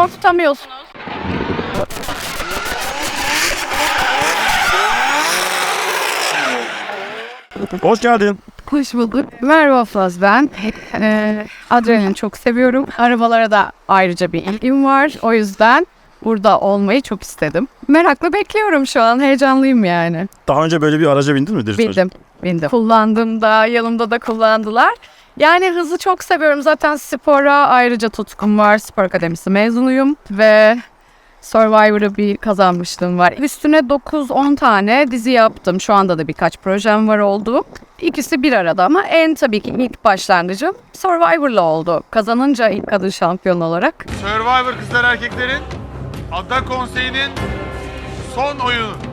korkutamıyorsunuz. Hoş geldin. Hoş bulduk. Merhaba Faz ben. Ee, adrenalin çok seviyorum. Arabalara da ayrıca bir ilgim var. O yüzden burada olmayı çok istedim. Merakla bekliyorum şu an. Heyecanlıyım yani. Daha önce böyle bir araca bindin mi? Bindim. Bindim. Kullandım da yanımda da kullandılar. Yani hızı çok seviyorum. Zaten spora ayrıca tutkum var. Spor akademisi mezunuyum ve Survivor'ı bir kazanmışlığım var. Üstüne 9-10 tane dizi yaptım. Şu anda da birkaç projem var oldu. İkisi bir arada ama en tabii ki ilk başlangıcım Survivor'la oldu. Kazanınca ilk kadın şampiyon olarak. Survivor Kızlar Erkeklerin Ada Konseyi'nin son oyunu.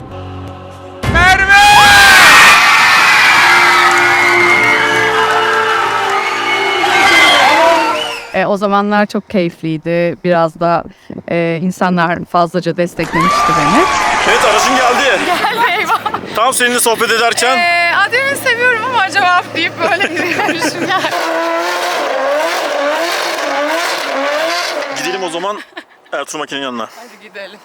E, o zamanlar çok keyifliydi. Biraz da e, insanlar fazlaca desteklemişti beni. Evet aracın geldi. Tam seninle sohbet ederken Ee, Adem'i seviyorum ama cevap deyip böyle gidiyormuşum yani. gidelim o zaman Ertuğrul Makine'nin yanına. Hadi gidelim.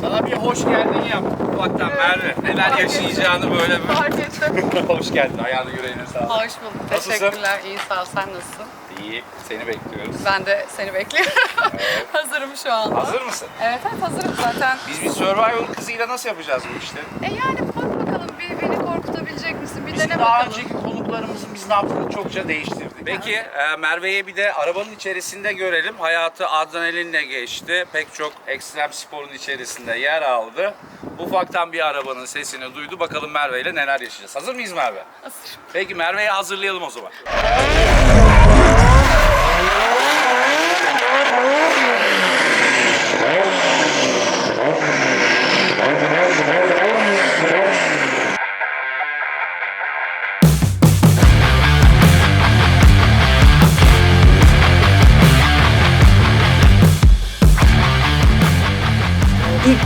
Sana bir hoş geldin yap ufaktan Merve. Neler yaşayacağını böyle bir Fark ettim. hoş geldin. Ayağını yüreğine sağlık. Hoş bulduk. Nasılsın? Teşekkürler. İyi sağ ol. Sen nasılsın? İyi. Seni bekliyoruz. Ben de seni bekliyorum. Hazırım şu anda. Hazır mısın? Evet evet hazırım zaten. Biz bir Survivor kızıyla nasıl yapacağız bu işleri? E yani bak bakalım bir beni korkutabilecek misin? Bir Bizim dene daha bakalım. önceki konuklarımızın biz ne yaptığını çokça değiştirdik. Peki e, Merve'yi bir de arabanın içerisinde görelim. Hayatı adrenalinle geçti. Pek çok ekstrem sporun içerisinde yer aldı. Ufaktan bir arabanın sesini duydu. Bakalım Merve ile neler yaşayacağız. Hazır mıyız Merve? Hazırım. Peki Merve'yi hazırlayalım o zaman.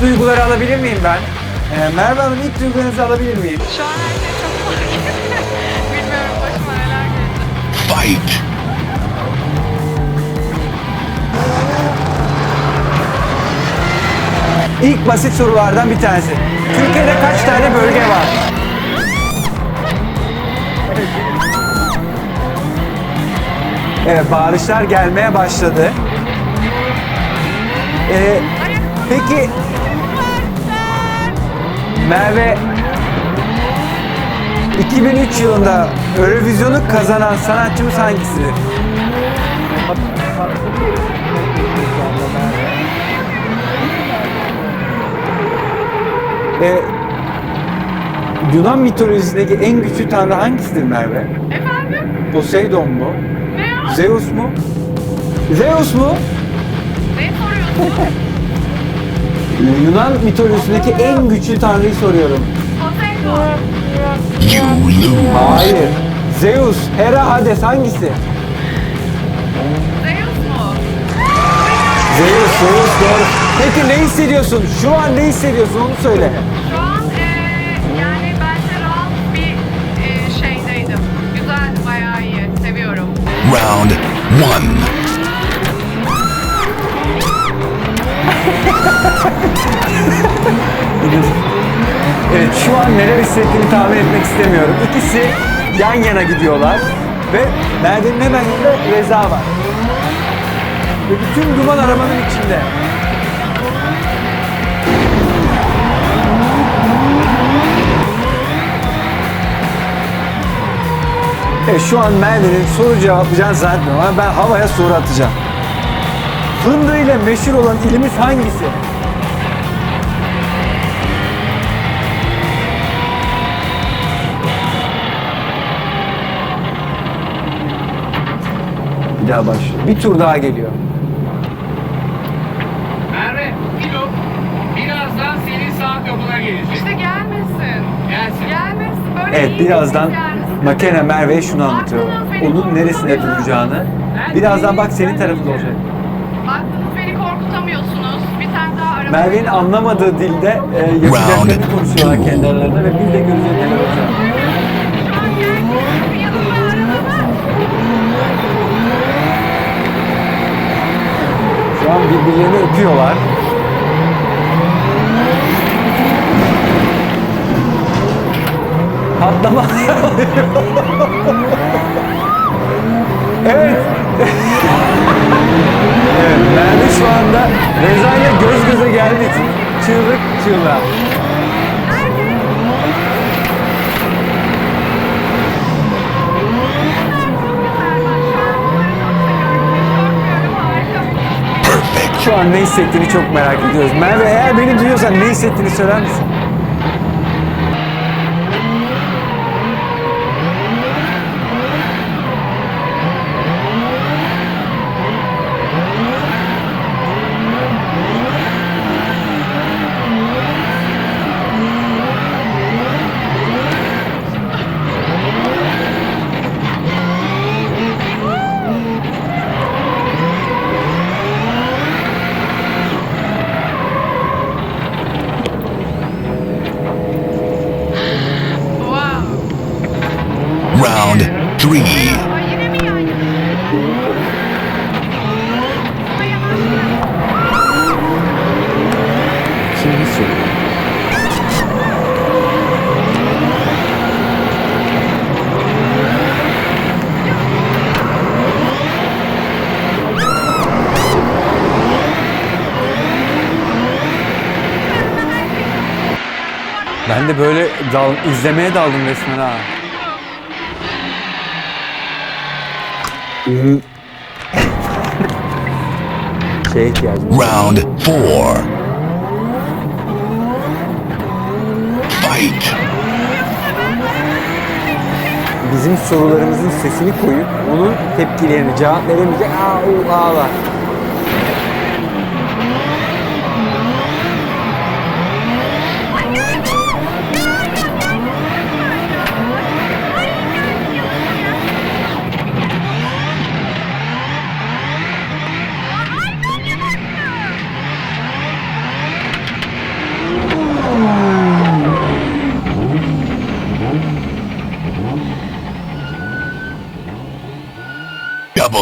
Duyguları alabilir miyim ben? Ee, Merve Hanım ilk duygularınızı alabilir miyim? Şu an her şey çok komik. Bilmiyorum başıma neler geldi. İlk basit sorulardan bir tanesi. Türkiye'de kaç tane bölge var? Evet, bağırışlar gelmeye başladı. Ee, peki Merve 2003 yılında Eurovision'u kazanan sanatçımız hangisidir? Ee, Yunan mitolojisindeki en güçlü tanrı hangisidir Merve? Efendim? Poseidon mu? Zeus mu? Zeus mu? Ne soruyorsun? Yunan mitolojisindeki en güçlü tanrıyı soruyorum. Poseidon. Hayır. Zeus, Hera, Hades hangisi? Zeus mu? Zeus, Zeus doğru. Peki ne hissediyorsun? Şu an ne hissediyorsun onu söyle. Şu an eee yani bence rahat bir eee, şeydeydim. Güzel, bayağı iyi. Seviyorum. Round one. Evet şu an neler hissettiğini tahmin etmek istemiyorum. İkisi yan yana gidiyorlar ve Merve'nin hemen yanında Reza var. Ve bütün duman arabanın içinde. Evet şu an Merve'nin soru cevaplayacağını zannetmiyorum ama ben havaya soru atacağım. Fındığıyla meşhur olan ilimiz hangisi? Bir daha başlıyor. Bir tur daha geliyor. Merve, kilo. Birazdan senin saat yoluna gelecek. İşte gelmesin. Gelsin. Gelmesin. Böyle Evet iyi birazdan gelmesin. makine Merve'ye şunu anlatıyor. Onun neresinde duracağını. Birazdan bak senin tarafında olacak. Baktınız beni korkutamıyorsunuz. Bir tane daha araba. Merve'nin anlamadığı dilde e, yapacaklarını konuşuyorlar kendi aralarında ve biz de göreceğiz neler olacak. Şu an birbirlerini öpüyorlar. Patlama. evet. evet. Merve şu anda Reza ile göz göze geldiği için çığlık çığlığa. Şu an ne hissettiğini çok merak ediyoruz. Merve eğer beni duyuyorsan ne hissettiğini söyler misin? Round three. Şimdi. Ben de böyle dal, izlemeye daldım resmen ha. Şeye ihtiyacım var. Round four. Fight. bizim sorularımızın sesini koyup onun tepkilerini cevap veremeyecek. Aa, u, ağlar.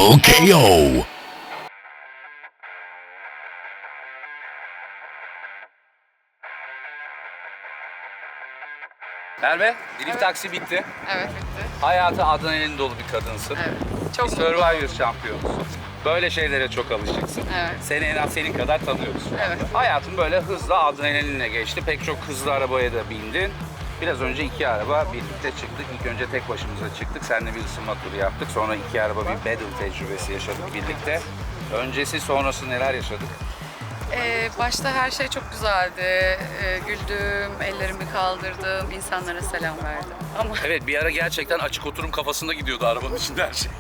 Double KO. Merve, drift taksi bitti. Evet bitti. Hayatı adrenalin dolu bir kadınsın. Evet. Çok Bir Survivor şampiyonusun. Böyle şeylere çok alışıksın. Evet. Seni en az senin kadar tanıyoruz. Evet. Hayatın böyle hızlı adrenalinle geçti. Pek çok hızlı arabaya da bindin. Biraz önce iki araba birlikte çıktık. İlk önce tek başımıza çıktık. Seninle bir ısınma turu yaptık. Sonra iki araba bir battle tecrübesi yaşadık birlikte. Öncesi sonrası neler yaşadık? Ee, başta her şey çok güzeldi. Ee, güldüm, ellerimi kaldırdım, insanlara selam verdim. Ama Evet bir ara gerçekten açık oturum kafasında gidiyordu arabanın içinde her şey.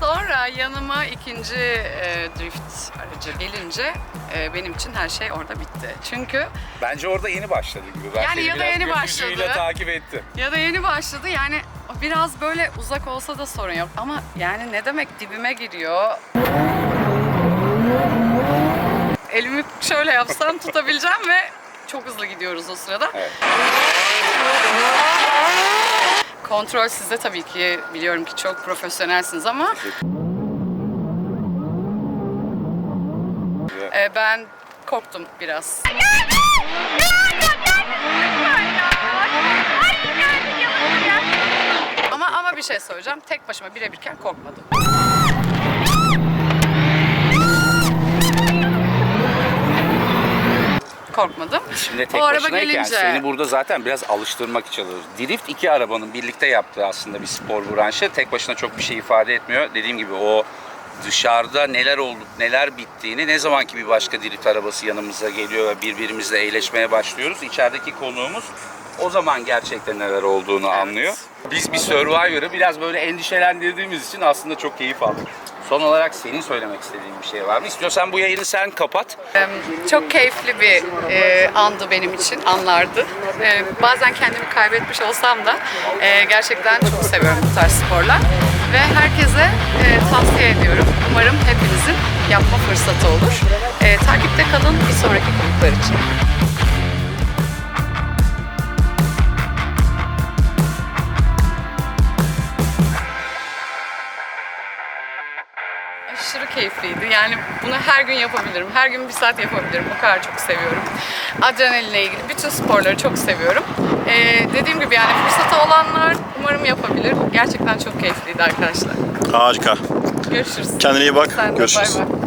sonra yanıma ikinci e, drift aracı gelince e, benim için her şey orada bitti. Çünkü Bence orada yeni başladı gibi. Ben Yani seni ya da biraz yeni başladı. takip ettim. ya da yeni başladı yani biraz böyle uzak olsa da sorun yok. Ama yani ne demek dibime giriyor. Elimi şöyle yapsam tutabileceğim ve çok hızlı gidiyoruz o sırada. Evet. Kontrol sizde tabii ki biliyorum ki çok profesyonelsiniz ama e, ben korktum biraz. Ama ama bir şey söyleyeceğim. Tek başıma birebirken korkmadım. Korkmadım. Şimdi tek o araba başınayken gelince seni burada zaten biraz alıştırmak için alıyoruz. Drift iki arabanın birlikte yaptığı aslında bir spor branşı. Tek başına çok bir şey ifade etmiyor. Dediğim gibi o dışarıda neler olup neler bittiğini ne zamanki bir başka drift arabası yanımıza geliyor ve birbirimizle eğleşmeye başlıyoruz. İçerideki konuğumuz o zaman gerçekten neler olduğunu anlıyor. Biz bir Survivor'ı biraz böyle endişelendirdiğimiz için aslında çok keyif aldık. Son olarak senin söylemek istediğin bir şey var mı? İstiyorsan bu yayını sen kapat. Çok keyifli bir e, andı benim için, anlardı. E, bazen kendimi kaybetmiş olsam da e, gerçekten çok seviyorum bu tarz sporlar. Ve herkese e, tavsiye ediyorum. Umarım hepinizin yapma fırsatı olur. E, takipte kalın bir sonraki konuklar için. Aşırı keyifliydi. Yani bunu her gün yapabilirim. Her gün bir saat yapabilirim. O kadar çok seviyorum. Adrenalinle ilgili bütün sporları çok seviyorum. Ee, dediğim gibi yani fırsatı olanlar umarım yapabilir. Gerçekten çok keyifliydi arkadaşlar. Harika. Görüşürüz. Kendine iyi bak. Sen de Görüşürüz. bay bay.